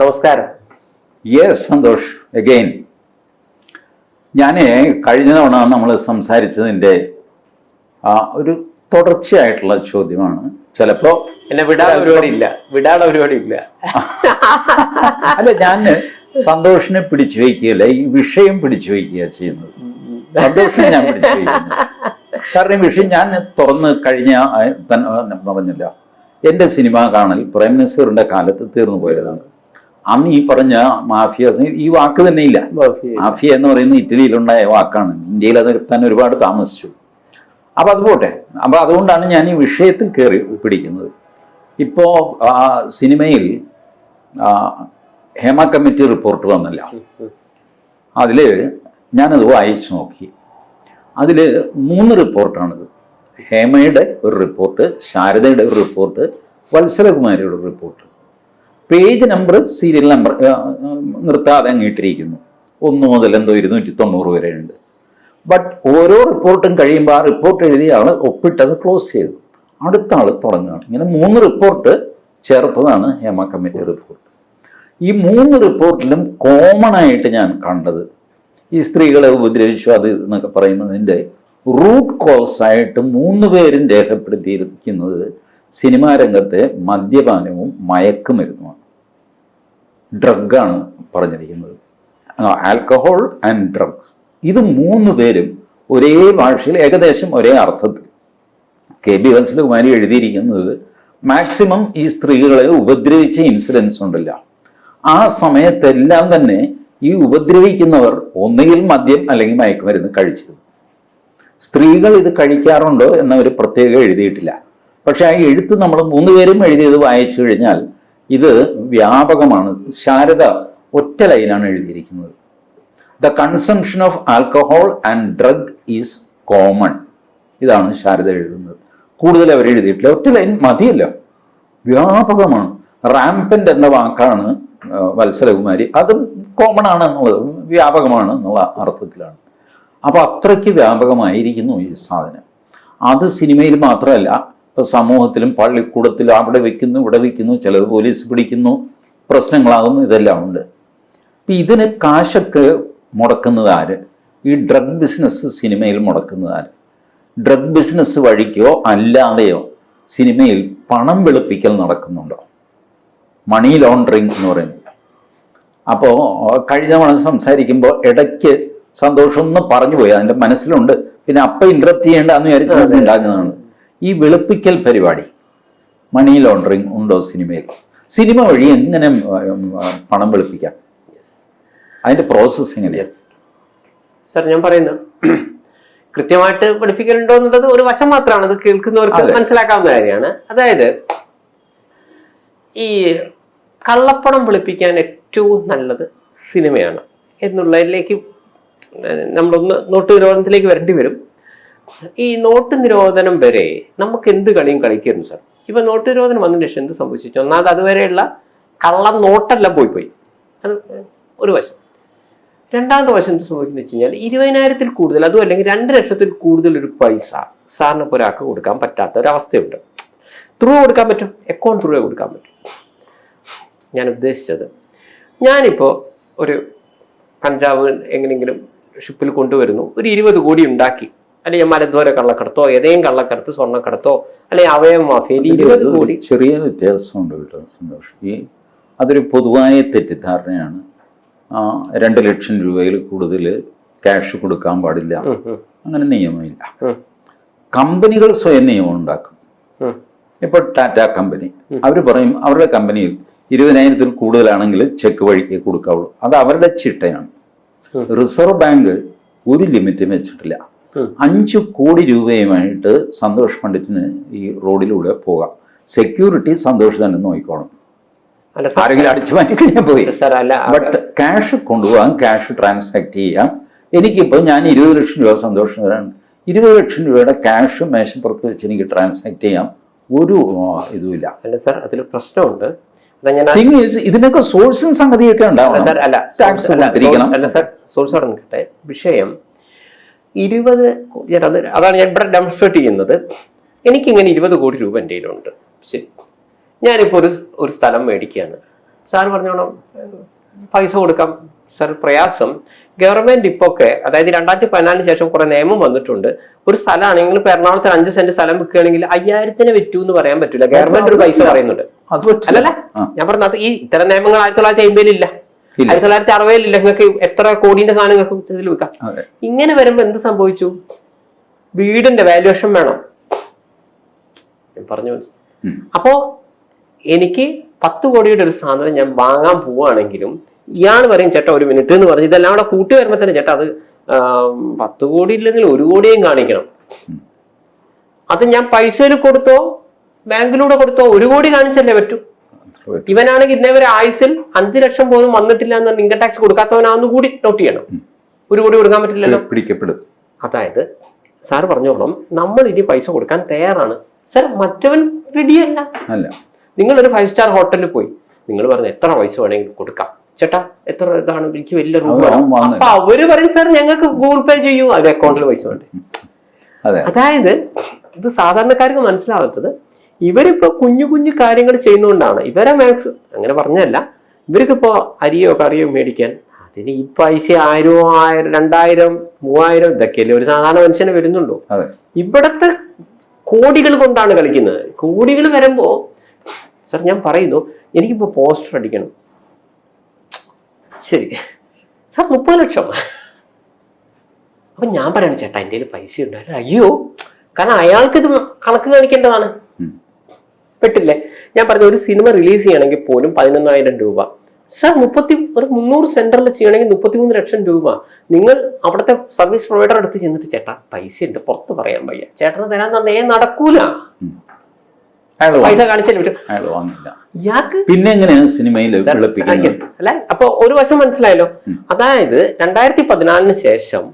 നമസ്കാരം. Yes Santhosh again ഞാൻ കഴിഞ്ഞ തവണ നമ്മൾ സംസാരിച്ചതിന്റെ ആ ഒരു തുടർച്ചയായിട്ടുള്ള ചോദ്യമാണ്. ചിലപ്പോ എന്നെ വിടാൻ പരിപാടി ഇല്ല വിടാൻ പരിപാടി ഇല്ല അല്ല ഞാൻ സന്തോഷിനെ പിടിച്ചു വയ്ക്കുകയല്ല ഈ വിഷയം പിടിച്ചു വയ്ക്കുക ചെയ്യുന്നത്. സന്തോഷം ഞാൻ പിടിച്ചു വയ്ക്കുന്നു. കാരണം ഈ വിഷയം ഞാൻ തുറന്ന് കഴിഞ്ഞ പറഞ്ഞില്ല. എന്റെ സിനിമ കാണൽ പ്രേം നസീറിന്റെ കാലത്ത് തീർന്നു പോയതാണ്. അന്ന് ഈ പറഞ്ഞ മാഫിയ ഈ വാക്ക് തന്നെ ഇല്ല മാഫിയ എന്ന് പറയുന്നത് ഇറ്റലിയിലുണ്ടായ വാക്കാണ്. ഇന്ത്യയിൽ അത് എത്താൻ ഒരുപാട് താമസിച്ചു. അപ്പൊ അത് പോട്ടെ. അപ്പൊ അതുകൊണ്ടാണ് ഞാൻ ഈ വിഷയത്തിൽ കയറി പിടിക്കുന്നത്. ഇപ്പോ ആ, സിനിമയിൽ ഹേമ കമ്മിറ്റി റിപ്പോർട്ട് വന്നല്ല. അതിൽ ഞാനത് വായിച്ചു നോക്കി. അതിൽ മൂന്ന് റിപ്പോർട്ടാണിത്. ഹേമയുടെ ഒരു റിപ്പോർട്ട് ശാരദയുടെ ഒരു റിപ്പോർട്ട് വത്സലകുമാരിയുടെ ഒരു report. Page number serial number നിർത്താതെ അങ്ങ് ഇട്ടിരിക്കുന്നു. ഒന്ന് മുതൽ എന്തോ ഇരുന്നൂറ്റി തൊണ്ണൂറ് വരെ ഉണ്ട് ബട്ട് ഓരോ റിപ്പോർട്ടും കഴിയുമ്പോൾ ആ റിപ്പോർട്ട് എഴുതിയ ആൾ ഒപ്പിട്ടത് ക്ലോസ് ചെയ്തു അടുത്ത ആൾ തുടങ്ങുകയാണ്. ഇങ്ങനെ മൂന്ന് റിപ്പോർട്ട് ചേർത്തതാണ് ഹേമ കമ്മിറ്റി റിപ്പോർട്ട് ഈ മൂന്ന് റിപ്പോർട്ടിലും കോമൺ ആയിട്ട് ഞാൻ കണ്ടത് ഈ സ്ത്രീകളെ ഉപദ്രവിച്ചു അത് എന്നൊക്കെ പറയുന്നതിന്റെ റൂട്ട് കോസ് ആയിട്ട് മൂന്ന് പേരും രേഖപ്പെടുത്തിയിരിക്കുന്നത് സിനിമാ രംഗത്തെ മദ്യപാനവും മയക്കുമരുന്നുമാണ്. ഡ്രഗാണ് പറഞ്ഞിരിക്കുന്നത്. Alcohol and drugs. ഇത് മൂന്ന് പേരും ഒരേ ഭാഷയിൽ ഏകദേശം ഒരേ അർത്ഥത്തിൽ. കെ ബി വത്സലകുമാരി എഴുതിയിരിക്കുന്നത് മാക്സിമം ഈ സ്ത്രീകളെ ഉപദ്രവിച്ച ഇൻസിഡൻസ് ഉണ്ടല്ല ആ സമയത്തെല്ലാം തന്നെ ഈ ഉപദ്രവിക്കുന്നവർ ഒന്നുകിൽ മദ്യം അല്ലെങ്കിൽ മയക്കുമരുന്ന് കഴിച്ചിരുന്നു. സ്ത്രീകൾ ഇത് കഴിക്കാറുണ്ടോ എന്നവർ പ്രത്യേകം എഴുതിയിട്ടില്ല. പക്ഷേ ആ എഴുത്ത് നമ്മൾ മൂന്ന് പേരും എഴുതിയത് വായിച്ചു കഴിഞ്ഞാൽ ഇത് വ്യാപകമാണ്. ശാരദ ഒറ്റ ലൈനാണ് എഴുതിയിരിക്കുന്നത്. The consumption of alcohol and drug is common ഇതാണ് ശാരദ എഴുതുന്നത്. കൂടുതൽ അവർ എഴുതിയിട്ടില്ല. ഒറ്റ ലൈൻ മതിയല്ല. വ്യാപകമാണ്. റാംപന്റ് എന്ന വാക്കാണ് വത്സലകുമാരി അതും കോമൺ ആണ് എന്നുള്ളത്. വ്യാപകമാണ് എന്നുള്ള അർത്ഥത്തിലാണ്. അപ്പൊ അത്രയ്ക്ക് വ്യാപകമായിരിക്കുന്നു ഈ സാധനം. അത് സിനിമയിൽ മാത്രമല്ല ഇപ്പൊ സമൂഹത്തിലും പള്ളിക്കൂടത്തിലും അവിടെ വെക്കുന്നു ഇവിടെ വെക്കുന്നു ചിലത് പോലീസ് പിടിക്കുന്നു പ്രശ്നങ്ങളാകുന്നു ഇതെല്ലാം ഉണ്ട്. അപ്പൊ ഇതിന് കാശൊക്കെ മുടക്കുന്നത് ആര്? ഈ ഡ്രഗ് ബിസിനസ് സിനിമയിൽ മുടക്കുന്നത് ആര്? ഡ്രഗ് ബിസിനസ് വഴിക്കോ അല്ലാതെയോ സിനിമയിൽ പണം വെളുപ്പിക്കൽ നടക്കുന്നുണ്ടോ? മണി ലോണ്ടറിങ് എന്ന് പറയുന്നത്. അപ്പോൾ കഴിഞ്ഞ തവണ സംസാരിക്കുമ്പോൾ ഇടയ്ക്ക് സന്തോഷം ഒന്ന് പറഞ്ഞു പോയി അതിന്റെ മനസ്സിലുണ്ട്. പിന്നെ അപ്പം ഇൻട്രപ്റ്റ് ചെയ്യേണ്ട എന്ന് വിചാരിച്ചു ഉണ്ടാകുന്നതാണ് ഈ വെളുപ്പിക്കൽ പരിപാടി. മണി ലോണ്ടറിങ് ഉണ്ടോ സിനിമയിൽ? സിനിമ വഴി എങ്ങനെ പണം വെളുപ്പിക്കാം? അതിന്റെ പ്രോസസ് എങ്ങനെയാണ് സർ ഞാൻ പറയുന്നത് കൃത്യമായിട്ട് പഠിപ്പിക്കലുണ്ടോ എന്നുള്ളത് ഒരു വശം മാത്രമാണ്. അത് കേൾക്കുന്നവർക്ക് മനസ്സിലാക്കാവുന്ന കാര്യമാണ്. അതായത് ഈ കള്ളപ്പണം വെളുപ്പിക്കാൻ ഏറ്റവും നല്ലത് സിനിമയാണ്. എന്നുള്ളതിലേക്ക് നമ്മളൊന്ന് നോട്ട് നിരോധനത്തിലേക്ക് വരേണ്ടി വരും. ഈ നോട്ട് നിരോധനം വരെ നമുക്ക് എന്ത് കളിയും കളിക്കായിരുന്നു സാർ? ഇപ്പൊ നോട്ട് നിരോധനം വന്നതിന് ശേഷം എന്ത് സംഭവിച്ചു? ഒന്നാമത് അതുവരെയുള്ള കള്ള നോട്ടെല്ലാം പോയി പോയി അത് ഒരു വശം. രണ്ടാമത്തെ വശം എന്ത് സംഭവിക്കുന്നു വെച്ച് കഴിഞ്ഞാൽ ഇരുപതിനായിരത്തിൽ കൂടുതൽ അതും അല്ലെങ്കിൽ രണ്ട് ലക്ഷത്തിൽ കൂടുതൽ ഒരു പൈസ സാറിന് ഇപ്പോൾ ഒരാൾക്ക് കൊടുക്കാൻ പറ്റാത്ത ഒരവസ്ഥയുണ്ട് ത്രൂ കൊടുക്കാൻ പറ്റും അക്കൗണ്ട് ത്രൂ കൊടുക്കാൻ പറ്റും. ഞാൻ ഉദ്ദേശിച്ചത് ഞാനിപ്പോൾ ഒരു കഞ്ചാവ് എങ്ങനെയെങ്കിലും ഷിപ്പിൽ കൊണ്ടുവരുന്നു ഒരു ഇരുപത് കോടി ഉണ്ടാക്കി. അല്ലെങ്കിൽ മലദ്വാര കള്ളക്കടത്തോ ഏതെങ്കിലും കള്ളക്കടത്ത് സ്വർണക്കടത്തോ അല്ലെങ്കിൽ അവയവ കോടി. ചെറിയ വ്യത്യാസമുണ്ട് കേട്ടോ സന്തോഷം. ഈ അതൊരു പൊതുവായ തെറ്റിദ്ധാരണയാണ്. ആ, രണ്ട് ലക്ഷം രൂപയിൽ കൂടുതൽ ക്യാഷ് കൊടുക്കാൻ പാടില്ല. അങ്ങനെ നിയമമില്ല. കമ്പനികൾ സ്വയം നിയമം ഉണ്ടാക്കും. ഇപ്പൊ ടാറ്റ കമ്പനി. അവർ പറയും അവരുടെ കമ്പനിയിൽ ഇരുപതിനായിരത്തിൽ കൂടുതലാണെങ്കിൽ ചെക്ക് വഴിക്ക് കൊടുക്കാവുള്ളൂ. അത് അവരുടെ ചിട്ടയാണ്. റിസർവ് ബാങ്ക് ഒരു ലിമിറ്റും വെച്ചിട്ടില്ല. അഞ്ചു കോടി രൂപയുമായിട്ട് സന്തോഷ് പണ്ഡിറ്റിന് ഈ റോഡിലൂടെ പോകാം. സെക്യൂരിറ്റി സന്തോഷ് തന്നെ നോക്കിക്കോണം. ആരെങ്കിലും അടിച്ചു മാറ്റി കഴിഞ്ഞാൽ പോയി. ബട്ട് ക്യാഷ് കൊണ്ടുപോകാം ക്യാഷ് ട്രാൻസാക്ട് ചെയ്യാം. എനിക്കിപ്പോൾ ഞാൻ ഇരുപത് ലക്ഷം രൂപ സന്തോഷം തരാണ് ഇരുപത് ലക്ഷം രൂപയുടെ ക്യാഷ് മേശപ്പുറത്ത് വെച്ച് എനിക്ക് ട്രാൻസാക്ട് ചെയ്യാം. ഒരു ഇതുമില്ല. അല്ല സാർ അതിൽ പ്രശ്നമുണ്ട്. തിങ് ഈസ് ഇതിനൊക്കെ സോഴ്സും സംഗതിയൊക്കെ ഉണ്ടാവും അല്ല സാർ സോഴ്സ് വിഷയം ഇരുപത് അത് അതാണ് ഞാൻ ഇവിടെ ഡെമോൺസ്ട്രേറ്റ് ചെയ്യുന്നത്. എനിക്കിങ്ങനെ ഇരുപത് കോടി രൂപ എന്റെ കയ്യിലുണ്ട്. ശരി. ഞാനിപ്പോൾ ഒരു ഒരു സ്ഥലം മേടിക്കുകയാണ്. സാർ പറഞ്ഞോണം പൈസ കൊടുക്കാം. സാർ പ്രയാസം. ഗവൺമെന്റ് ഇപ്പൊക്കെ അതായത് രണ്ടായിരത്തി പതിനാലിന് ശേഷം കുറെ നിയമം വന്നിട്ടുണ്ട്. ഒരു സ്ഥലമാണെങ്കിൽ എറണാകുളത്തിൽ അഞ്ച് സെന്റ് സ്ഥലം വിൽക്കുകയാണെങ്കിൽ അയ്യായിരത്തിന് വിറ്റു എന്ന് പറയാൻ പറ്റില്ല ഗവൺമെന്റ് ഒരു പൈസ പറയുന്നുണ്ട്. അല്ലല്ലേ. ഞാൻ പറഞ്ഞത് ഈ ഇത്തരം നിയമങ്ങൾ ആയിരത്തി തൊള്ളായിരത്തി അമ്പതിലില്ല. ആയിരത്തി തൊള്ളായിരത്തി അറുപതിലില്ല നിങ്ങൾക്ക് എത്ര കോടിന്റെ സാധനം നിങ്ങൾക്ക് വിൽക്കാം. ഇങ്ങനെ വരുമ്പോ എന്ത് സംഭവിച്ചു? വീടിന്റെ വാല്യുവേഷൻ വേണം. പറഞ്ഞു അപ്പോ എനിക്ക് പത്ത് കോടിയുടെ ഒരു സാധനം ഞാൻ വാങ്ങാൻ പോവുകയാണെങ്കിലും ഇയാൾ പറയും ചേട്ടാ ഒരു മിനിറ്റ് എന്ന് പറഞ്ഞ് ഇതെല്ലാം കൂടെ കൂട്ടി വരുമ്പോ തന്നെ ചേട്ടാ അത് പത്ത് കോടി ഇല്ലെങ്കിൽ ഒരു കോടിയും കാണിക്കണം. അത് ഞാൻ പൈസയിൽ കൊടുത്തോ ബാങ്കിലൂടെ കൊടുത്തോ ഒരു കോടി കാണിച്ചല്ലേ പറ്റും. ഇവനാണെങ്കിൽ ഇന്നേ വരെ ആയുസിൽ അഞ്ചു ലക്ഷം പോലും വന്നിട്ടില്ല എന്ന് ഇൻകം ടാക്സ് കൊടുക്കാത്തവനാന്ന് കൂടി നോട്ട് ചെയ്യണം. ഒരു കോടി കൊടുക്കാൻ പറ്റില്ലല്ലോ. പിടിക്കപ്പെടും. അതായത് സാർ പറഞ്ഞോളാം നമ്മൾ ഇനി പൈസ കൊടുക്കാൻ തയ്യാറാണ്. സാർ മറ്റവൻ റെഡിയല്ല അല്ല. നിങ്ങൾ ഒരു ഫൈവ് സ്റ്റാർ ഹോട്ടലിൽ പോയി നിങ്ങൾ പറഞ്ഞ എത്ര പൈസ വേണമെങ്കിലും കൊടുക്കാം. ചേട്ടാ എത്ര ഇതാണ്? എനിക്ക് വലിയ റൂം അപ്പൊ അവർ പറയും സാർ ഞങ്ങൾക്ക് ഗൂഗിൾ പേ ചെയ്യൂ. അത് അക്കൗണ്ടിൽ പൈസ വേണ്ടേ അതായത് ഇത് സാധാരണക്കാർക്ക് മനസ്സിലാവാത്തത് ഇവരിപ്പോ കുഞ്ഞു കുഞ്ഞു കാര്യങ്ങൾ ചെയ്യുന്നതുകൊണ്ടാണ് ഇവരെ മാക്സ് അങ്ങനെ പറഞ്ഞല്ല ഇവർക്കിപ്പോൾ അരിയോ കറിയോ മേടിക്കാൻ അതിന് ഈ പൈസ ആയിരം ആയിരം രണ്ടായിരം മൂവായിരം ഇതൊക്കെയല്ലേ ഒരു സാധാരണ മനുഷ്യന് വരുന്നുണ്ടോ അതെ. ഇവിടത്തെ കോടികൾ കൊണ്ടാണ് കളിക്കുന്നത്. കോടികൾ വരുമ്പോൾ സർ ഞാൻ പറയുന്നു എനിക്കിപ്പോ പോസ്റ്റർ അടിക്കണം. ശരി. സാർ മുപ്പത് ലക്ഷം. അപ്പൊ ഞാൻ പറയണം ചേട്ടാ എന്റെ കയ്യിൽ പൈസ ഉണ്ടായിരുന്നു അയ്യോ കാരണം അയാൾക്ക് ഇത് കണക്ക് കാണിക്കേണ്ടതാണ്. പെട്ടില്ലേ? ഞാൻ പറഞ്ഞ ഒരു സിനിമ റിലീസ് ചെയ്യണമെങ്കിൽ പോലും പതിനൊന്നായിരം രൂപ. സാർ മുപ്പത്തി ഒരു മുന്നൂറ് സെന്ററിൽ ചെയ്യണമെങ്കിൽ മുപ്പത്തിമൂന്ന് ലക്ഷം രൂപ. നിങ്ങൾ അവിടുത്തെ സർവീസ് പ്രൊവൈഡർ അടുത്ത് ചെന്നിട്ട് ചേട്ടാ പൈസ ഉണ്ട് പുറത്ത് പറയാൻ വയ്യ. ചേട്ടന് തരാൻ തന്നെ നടക്കൂല. പൈസ കാണിച്ചില്ല പിന്നെ എങ്ങനെയാണ് സിനിമയിൽ അല്ല അപ്പൊ ഒരു വശം മനസ്സിലായല്ലോ. അതായത് രണ്ടായിരത്തി പതിനാലിന് ശേഷം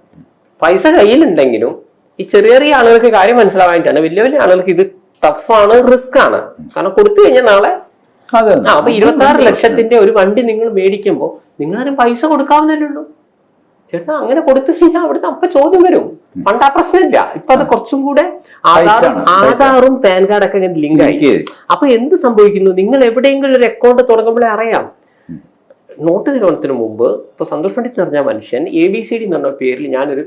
പൈസ കയ്യിലുണ്ടെങ്കിലും ഈ ചെറിയ ചെറിയ ആളുകൾക്ക് കാര്യം മനസ്സിലാവാനായിട്ടാണ് വലിയ വലിയ ആളുകൾക്ക് ഇത് ടഫാണ് റിസ്ക് ആണ് കാരണം കൊടുത്തു കഴിഞ്ഞാൽ നാളെ അപ്പൊ ഇരുപത്തി ആറ് ലക്ഷത്തിന്റെ ഒരു വണ്ടി നിങ്ങൾ മേടിക്കുമ്പോൾ നിങ്ങളാരും പൈസ കൊടുക്കാവുന്നേ ഉള്ളൂ. ചേട്ടാ അങ്ങനെ കൊടുത്തു കഴിഞ്ഞാൽ അവിടുത്തെ അപ്പൊ ചോദ്യം വരും. പണ്ട് ആ പ്രശ്നമില്ല ഇപ്പൊ അത് കുറച്ചും കൂടെ ആധാറും ആധാറും പാൻ കാർഡൊക്കെ ഇങ്ങനെ ലിങ്ക് ആയി. അപ്പൊ എന്ത് സംഭവിക്കുന്നു? നിങ്ങൾ എവിടെയെങ്കിലും ഒരു അക്കൗണ്ട് തുടങ്ങുമ്പോഴേ അറിയാം. നോട്ട് നിരോധനത്തിന് മുമ്പ് ഇപ്പൊ സന്തോഷ് പണ്ഡിറ്റ് എന്ന് പറഞ്ഞ മനുഷ്യൻ എ ബി സി ഡി എന്ന് പറഞ്ഞ പേരിൽ ഞാനൊരു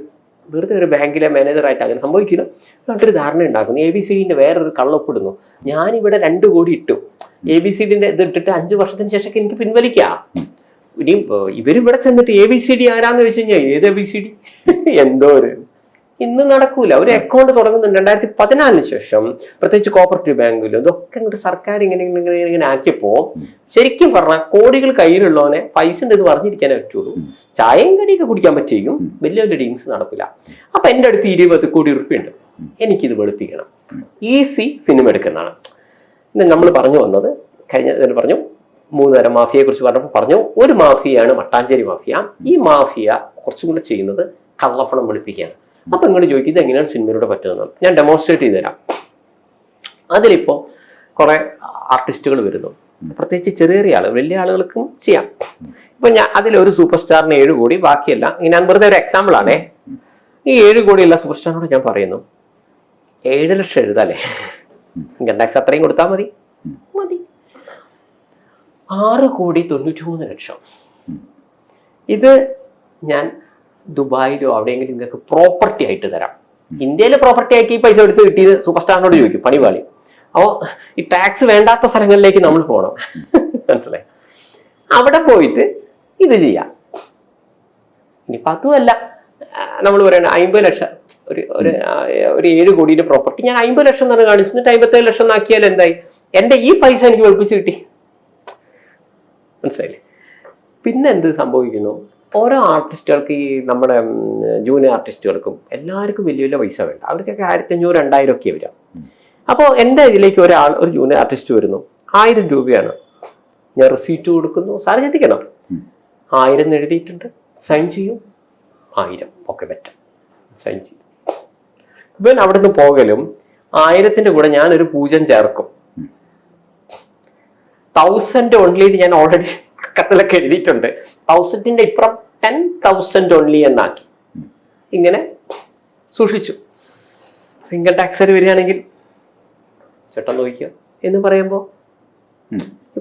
വെറുതെ ഒരു ബാങ്കിലെ മാനേജറായിട്ട് അങ്ങനെ സംഭവിക്കില്ല. എന്നിട്ടൊരു ധാരണ ഉണ്ടാക്കുന്നു. എ ബി സി ഡിന്റെ വേറൊരു കള്ളൊപ്പിടുന്നു. ഞാനിവിടെ രണ്ട് കോടി ഇട്ടു. എ ബി സി ഡിന്റെ ഇത് ഇട്ടിട്ട് അഞ്ച് വർഷത്തിന് ശേഷം എനിക്ക് പിൻവലിക്കാം. ഇനിയും ഇവരിവിടെ ചെന്നിട്ട് എ ബി സി ഡി ആരാന്ന് ചോദിച്ചു കഴിഞ്ഞാൽ ഏത് എ ബി സി ഡി എന്തോ ഒരു ഇന്ന് നടക്കൂല. ഒരു അക്കൗണ്ട് തുടങ്ങുന്നുണ്ട്. രണ്ടായിരത്തി പതിനാലിന് ശേഷം പ്രത്യേകിച്ച് കോപ്പറേറ്റീവ് ബാങ്കിലും ഇതൊക്കെ ഇങ്ങോട്ട് സർക്കാർ ഇങ്ങനെ ഇങ്ങനെ ഇങ്ങനെ ആക്കിയപ്പോ ശരിക്കും പറഞ്ഞാൽ കോടികൾ കയ്യിലുള്ളവനെ പൈസ ഉണ്ട് എന്ന് പറഞ്ഞിരിക്കാനേ പറ്റുള്ളൂ. ചായയും കടിയൊക്കെ കുടിക്കാൻ പറ്റിയും വലിയ വലിയ ഡീംസ് നടക്കില്ല. അപ്പൊ എന്റെ അടുത്ത് ഇരുപത് കോടി റുപ്യ ഉണ്ട് എനിക്കിത് വെളുപ്പിക്കണം. ഈസി സിനിമ എടുക്കുന്നതാണ്. ഇന്ന് നമ്മൾ പറഞ്ഞു വന്നത് കഴിഞ്ഞ പറഞ്ഞു മൂന്ന് തരം മാഫിയയെ കുറിച്ച് പറഞ്ഞപ്പോൾ പറഞ്ഞു ഒരു മാഫിയയാണ് മട്ടാഞ്ചേരി മാഫിയ. ഈ മാഫിയ കുറച്ചും കൂടെ ചെയ്യുന്നത് കള്ളപ്പണം വെളുപ്പിക്കുകയാണ്. അപ്പൊ നിങ്ങൾ ചോദിക്കും ഇത് എങ്ങനെയാണ് സിനിമയിലൂടെ പറ്റുന്നത് ഞാൻ ഡെമോൺസ്ട്രേറ്റ് ചെയ്ത് തരാം. അതിലിപ്പോ കുറേ ആർട്ടിസ്റ്റുകൾ വരുന്നു. പ്രത്യേകിച്ച് ചെറിയ ചെറിയ ആളുകൾ വലിയ ആളുകൾക്കും ചെയ്യാം. ഇപ്പൊ ഞാൻ അതിലൊരു സൂപ്പർ സ്റ്റാറിന് ഏഴ് കോടി ബാക്കിയല്ല ഞാൻ വെറുതെ ഒരു എക്സാമ്പിൾ ആണേ. ഈ ഏഴ് കോടിയുള്ള സൂപ്പർ സ്റ്റാറിനോട് ഞാൻ പറയുന്നു ഏഴ് ലക്ഷം എഴുതാല്ലേ രണ്ടാഴ്ച അത്രയും കൊടുത്താൽ മതി. മതി. ആറ് കോടി തൊണ്ണൂറ്റി മൂന്ന് ലക്ഷം. ഇത് ഞാൻ ദുബായിലോ അവിടെയെങ്കിലും നിങ്ങൾക്ക് പ്രോപ്പർട്ടി ആയിട്ട് തരാം. ഇന്ത്യയിലെ പ്രോപ്പർട്ടി ആക്കി ഈ പൈസ എടുത്ത് കിട്ടിയത് സൂപ്പർ സ്റ്റാറിനോട് ചോദിക്കും പണിപാളി. അപ്പോൾ ഈ ടാക്സ് വേണ്ടാത്ത സ്ഥലങ്ങളിലേക്ക് നമ്മൾ പോകണം മനസ്സിലായി? അവിടെ പോയിട്ട് ഇത് ചെയ്യാം. ഇനിയിപ്പോൾ അതുമല്ല നമ്മൾ പറയണ അമ്പത് ലക്ഷം ഒരു ഒരു ഒരു ഏഴ് കോടിയുടെ പ്രോപ്പർട്ടി ഞാൻ അമ്പത് ലക്ഷം തന്നെ കാണിച്ചു. എന്നിട്ട് അമ്പത്തേഴ് ലക്ഷം എന്നാക്കിയാൽ എന്തായി? എന്റെ ഈ പൈസ എനിക്ക് വെളുപ്പിച്ച് കിട്ടി. മനസ്സിലായില്ലേ? പിന്നെ എന്ത് സംഭവിക്കുന്നു? ഓരോ ആർട്ടിസ്റ്റുകൾക്ക് ഈ നമ്മുടെ ജൂനിയർ ആർട്ടിസ്റ്റുകൾക്കും എല്ലാവർക്കും വലിയ വലിയ പൈസ വേണ്ട. അവർക്കൊക്കെ ആയിരത്തി അഞ്ഞൂറ് രണ്ടായിരം ഒക്കെ വരാം അപ്പോൾ എന്റെ ഇതിലേക്ക് ഒരാൾ ഒരു ജൂനിയർ ആർട്ടിസ്റ്റ് വരുന്നു. ആയിരം രൂപയാണ്. ഞാൻ റിസീറ്റ് കൊടുക്കുന്നു. സാർ ചിന്തിക്കണം. ആയിരം എഴുതിയിട്ടുണ്ട്. സൈൻ ചെയ്യും. ആയിരം. ഓക്കെ ബെറ്റർ സൈൻ ചെയ്തു. ഇവൻ അവിടുന്ന് പോകലും ആയിരത്തിന്റെ കൂടെ ഞാനൊരു പൂജം ചേർക്കും. തൗസൻഡ് ഓൺലി ഞാൻ ഓൾറെഡി കത്തിലൊക്കെ എഴുതിയിട്ടുണ്ട്. തൗസൻഡിന്റെ ഇപ്പുറം ടെൻ തൗസൻഡ് ഓൺലി എന്നാക്കി. ഇങ്ങനെ സൂക്ഷിച്ചു. ഇൻകം ടാക്സ് വരികയാണെങ്കിൽ ചേട്ടൻ നോക്കിക്കുക എന്ന് പറയുമ്പോ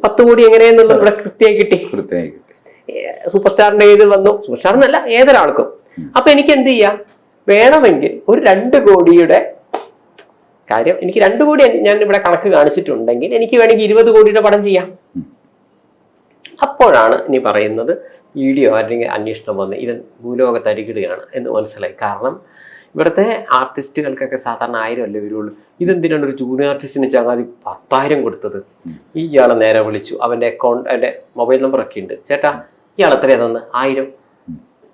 പത്ത് കോടി എങ്ങനെയെന്നുള്ളത് ഇവിടെ കൃത്യമായി കിട്ടി. കൃത്യമായി കിട്ടി. സൂപ്പർ സ്റ്റാറിന്റെ കയ്യിൽ വന്നു. സൂപ്പർ സ്റ്റാർ എന്നല്ല ഏതൊരാൾക്കും. അപ്പൊ എനിക്ക് എന്ത് ചെയ്യാം? വേണമെങ്കിൽ ഒരു രണ്ട് കോടിയുടെ കാര്യം എനിക്ക് രണ്ട് കോടി ഞാൻ ഇവിടെ കണക്ക് കാണിച്ചിട്ടുണ്ടെങ്കിൽ എനിക്ക് വേണമെങ്കിൽ ഇരുപത് കോടിയുടെ പടം ചെയ്യാം. അപ്പോഴാണ് ഇനി പറയുന്നത് വീഡിയോ അല്ലെങ്കിൽ അന്വേഷണം വന്ന് ഇത് ഭൂലോക തരികിടുകയാണ് എന്ന് മനസ്സിലായി. കാരണം ഇവിടുത്തെ ആർട്ടിസ്റ്റുകൾക്കൊക്കെ സാധാരണ ആയിരം അല്ലേ വരുള്ളൂ. ഇതെന്തിനാണ് ഒരു ജൂനിയർ ആർട്ടിസ്റ്റിന് ചങ്ങാതി പത്തായിരം കൊടുത്തത്? ഈ ഇയാളെ നേരെ വിളിച്ചു. അവന്റെ അക്കൗണ്ട് അവന്റെ മൊബൈൽ നമ്പറൊക്കെ ഉണ്ട്. ചേട്ടാ ഇയാൾ എത്രയാ തന്ന്? ആയിരം.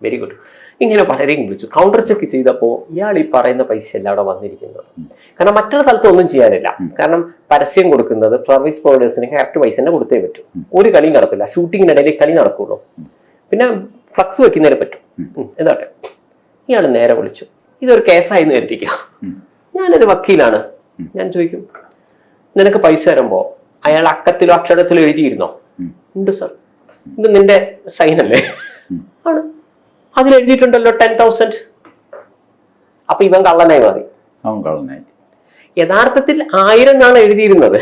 വെരി ഗുഡ് ഇങ്ങനെ പലരെയും വിളിച്ചു. കൗണ്ടർ ചെക്ക് ചെയ്തപ്പോൾ ഇയാൾ ഈ പറയുന്ന പൈസ അല്ല അവിടെ വന്നിരിക്കുന്നത്. കാരണം മറ്റൊരു സ്ഥലത്ത് ഒന്നും ചെയ്യാനില്ല. കാരണം പരസ്യം കൊടുക്കുന്നത് സർവീസ് പ്രൊവൈഡേഴ്സിന് കറക്റ്റ് പൈസ തന്നെ കൊടുത്തേ പറ്റൂ. ഒരു കളിയും നടക്കില്ല. ഷൂട്ടിങ്ങിനിടയിൽ കളി നടക്കുള്ളൂ. പിന്നെ ഫ്ലക്സ് വെക്കുന്നതിന് പറ്റും. ഇതാട്ടെ. ഇയാൾ നേരെ വിളിച്ചു. ഇതൊരു കേസായി എന്ന് കരുതിക്കാം? ഉം. ഞാനൊരു വക്കീലാണ്. ഞാൻ ചോദിക്കും നിനക്ക് പൈസ തരുമ്പോ അയാൾ അക്കത്തിലോ അക്ഷരത്തിലോ എഴുതിയിരുന്നോ? ഉണ്ട് സർ ഇത് നിന്റെ സൈനല്ലേ ആണ്. അതിൽ എഴുതിയിട്ടുണ്ടല്ലോ ടെൻ തൗസൻഡ് അപ്പൊ ഇവൻ കള്ളനായി മാറി. അവൻ യഥാർത്ഥത്തിൽ ആയിരം എന്നാണ് എഴുതിയിരുന്നത്.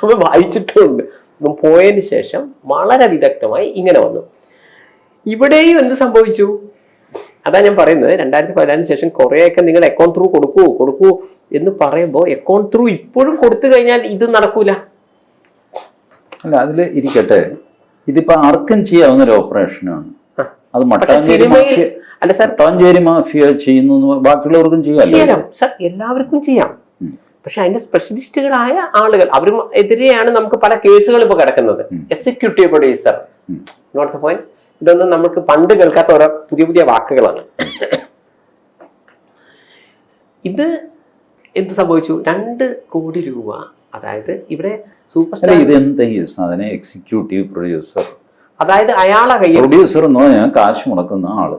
അവൻ വായിച്ചിട്ടുണ്ട്. പോയതിന് ശേഷം വളരെ വിദഗ്ധമായി ഇങ്ങനെ വന്നു. ഇവിടെയും എന്ത് സംഭവിച്ചു? അതാ ഞാൻ പറയുന്നത്. രണ്ടായിരത്തി പതിനാലിന് ശേഷം കുറേയൊക്കെ നിങ്ങൾ അക്കൗണ്ട് ത്രൂ കൊടുക്കൂ കൊടുക്കൂ എന്ന് പറയുമ്പോൾ അക്കൗണ്ട് ത്രൂ ഇപ്പോഴും കൊടുത്തു കഴിഞ്ഞാൽ ഇത് നടക്കൂല. അല്ല അതിൽ ഇരിക്കട്ടെ. ഇതിപ്പോ ആർക്കും ചെയ്യാവുന്ന ഒരു ഓപ്പറേഷനാണ്. അത് മട്ടാഞ്ചേരി മാഫിയ അല്ല സാർ. മട്ടാഞ്ചേരി മാഫിയ ചെയ്യുന്നു ബാക്കിയുള്ളവർക്കും ചെയ്യാം സാർ എല്ലാവർക്കും ചെയ്യാം. പക്ഷെ അതിന്റെ സ്പെഷ്യലിസ്റ്റുകളായ ആളുകൾ അവരും എതിരെയാണ് നമുക്ക് പല കേസുകൾ ഇപ്പൊ കിടക്കുന്നത്. Executive producer not the point ഇതൊന്നും നമുക്ക് പണ്ട് കേൾക്കാത്ത ഓരോ പുതിയ പുതിയ വാക്കുകളാണ്. ഇത് എന്ത് സംഭവിച്ചു? രണ്ട് കോടി രൂപ. അതായത് ഇവിടെ സൂപ്പർ സ്റ്റാർ ഇത് എന്താ ഈ സാധനം? എക്സിക്യൂട്ടീവ് പ്രൊഡ്യൂസർ അതായത് അയാളെ കയ്യിൽ പ്രൊഡ്യൂസർ എന്ന് പറഞ്ഞാൽ കാശ് മുടക്കുന്ന ആൾ.